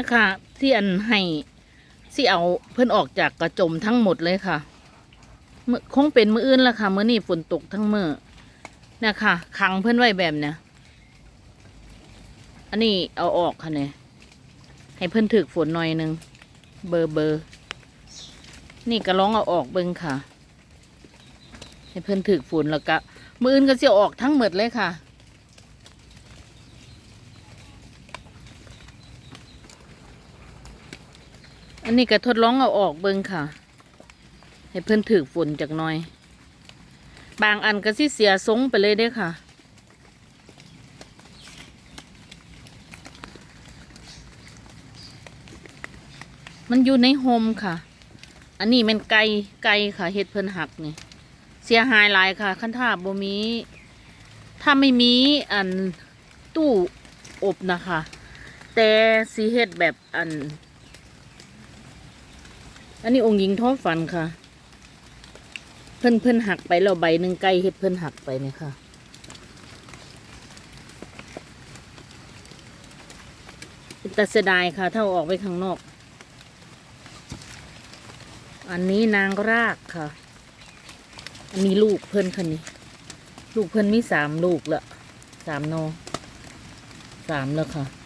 นะคะที่อันให้สิเอาเพิ่นออกจากกระจมทั้งหมดเลยค่ะมือคงเป็นมืออื่นละค่ะเมื้อนี้ฝนตกทั้งมือนะคะขังเพิ่นไว้แบบเนี้ยอันนี้เอาออกค่ะเนี่ยให้เพิ่นถึกฝนหน่อยหนึงเบอร์เบอร์นี่ก็ร้องเอาออกเบิ่งค่ะ ให้เพิ่นถึกฝนแล้วก็มืออื่นก็เสิเอาออกทั้งหมดเลยค่ะ อันนี้ก็ทดลองเอาออกเบิ่งค่ะ ให้เพิ่นถือฝนจากน้อย บางอันก็สิเสียทรงไปเลยเด้ค่ะ มันอยู่ในโฮมค่ะ อันนี้มันไก่ไก่ค่ะเฮ็ดเพิ่นหักนี่ เสียหายหลายค่ะคันถ้าบ่มี ถ้าไม่มีอันตู้อบนะคะ แต่สีเฮ็ดแบบอัน อันนี้องค์หญิงท้องฝันค่ะ เพิ่นเพิ่นหักไปแล้วใบหนึ่งไก่เฮ็ดเพิ่นหักไปเนี่ยค่ะ เป็นแต่เสียดายค่ะ ถ้าอาออกไปข้างนอก อันนี้นางรากค่ะ อันนี้ลูกเพิ่นค่ะนี่ลูกเพิ่นมีสามลูกละสามโนสามแล้วค่ะ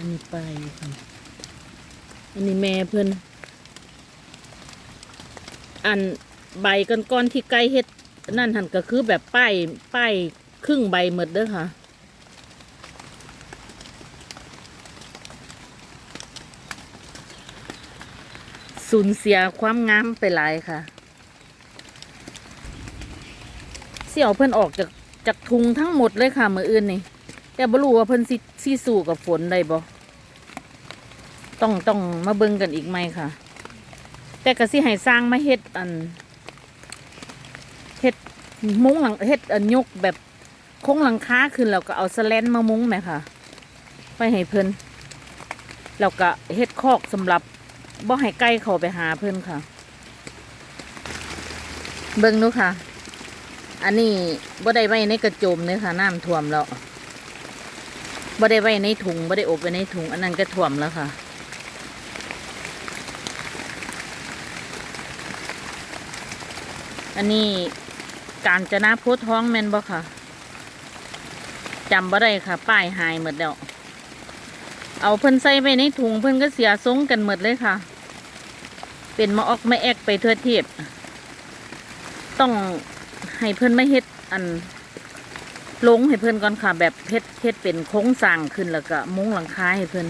อันนี้ปลาอยู่ค่ะอันนี้แม่เพิ่อนอันใบก้อนๆที่ใกล้เฮ็ดนั่นหันก็คือแบบป้ายป้ายครึ่งใบหมดเด้อค่ะ สูญเสียความงามไปหลายค่ะเสี่ยวเพิ่อนออกจากจากทุงทั้งหมดเลยค่ะมืออื่นนี่ แต่บ่รู้ว่าเพิ่นสิสิสู้กับฝนได้บ่ต้องต้องมาเบิ่งกันอีกไหมค่ะ แต่ก็สิให้สร้างมาเฮ็ดอันเฮ็ดมุ้งหลังเฮ็ดอันยกแบบโค้งหลังคาขึ้นแล้วก็เอาสแลนมามุ้งไหมค่ะ ไปให้เพิ่นแล้วก็เฮ็ดคอกสำหรับบ่ให้ไก่เขาไปหาเพิ่นค่ะ เบิ่งดูค่ะ อันนี้บ่ได้ไว้ในกระโจมเลยค่ะน้ำท่วมแล้ว บ่ได้ไว้ในถุงบ่ได้อบไว้ในถุง อันนั้นก็ท่วมแล้วค่ะ อันนี้การจะนาโพท้องแมนบ่ค่ะจำบ่ได้ค่ะ ป้ายหายหมดแล้ว เอาเพิ่นใส่ไว้ในถุงเพิ่นก็เสียทรงกันหมดเลยค่ะ เป็นมาออกมาแอกไปทั่วทิศต้องให้เพิ่นไม่เฮ็ดอัน ลงให้เพิ่นก่อนค่ะ แบบเฮ็ดเฮ็ดเป็นโค้งสั่งขึ้นแล้วก็มุ้งหลังคาให้เพิ่น